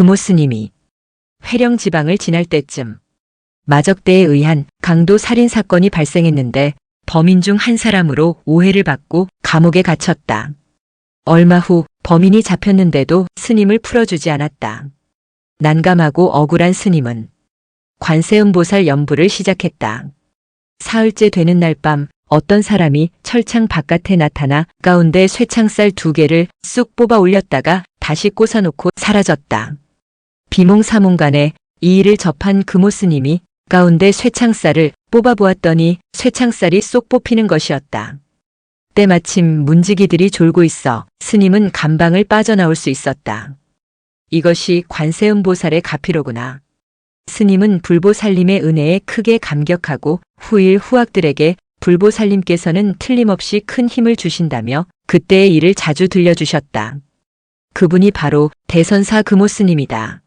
금오 스님이 회령 지방을 지날 때쯤 마적대에 의한 강도 살인 사건이 발생했는데 범인 중 한 사람으로 오해를 받고 감옥에 갇혔다. 얼마 후 범인이 잡혔는데도 스님을 풀어주지 않았다. 난감하고 억울한 스님은 관세음보살 연부를 시작했다. 사흘째 되는 날 밤 어떤 사람이 철창 바깥에 나타나 가운데 쇠창살 두 개를 쑥 뽑아 올렸다가 다시 꽂아놓고 사라졌다. 비몽사몽간에 이 일을 접한 금오 스님이 가운데 쇠창살을 뽑아보았더니 쇠창살이 쏙 뽑히는 것이었다. 때마침 문지기들이 졸고 있어 스님은 감방을 빠져나올 수 있었다. 이것이 관세음보살의 가피로구나. 스님은 불보살님의 은혜에 크게 감격하고 후일 후학들에게 불보살님께서는 틀림없이 큰 힘을 주신다며 그때의 일을 자주 들려주셨다. 그분이 바로 대선사 금오 스님이다.